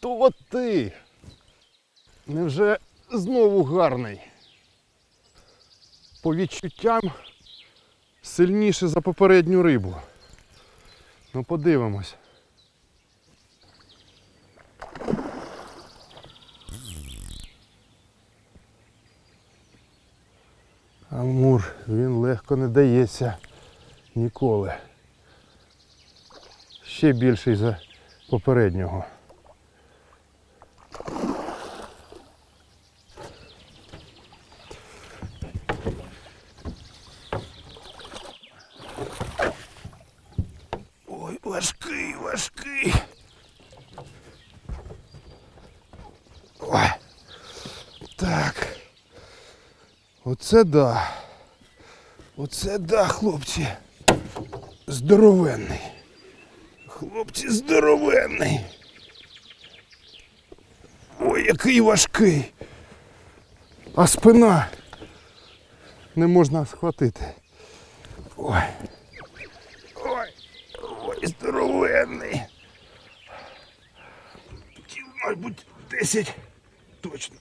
То ти. Невже знову гарний? По відчуттям сильніше за попередню рибу. Ну подивимось. Амур, він легко не дається ніколи. Ще більший за попереднього. Ой, важкий, важкий. Ой. Так. Оце да. Оце да, хлопці. Здоровенний. Хлопці, здоровенний. Ой, який важкий. А спина не можна схватити. Ой, ой, здоровенний. Мабуть, 10 точно.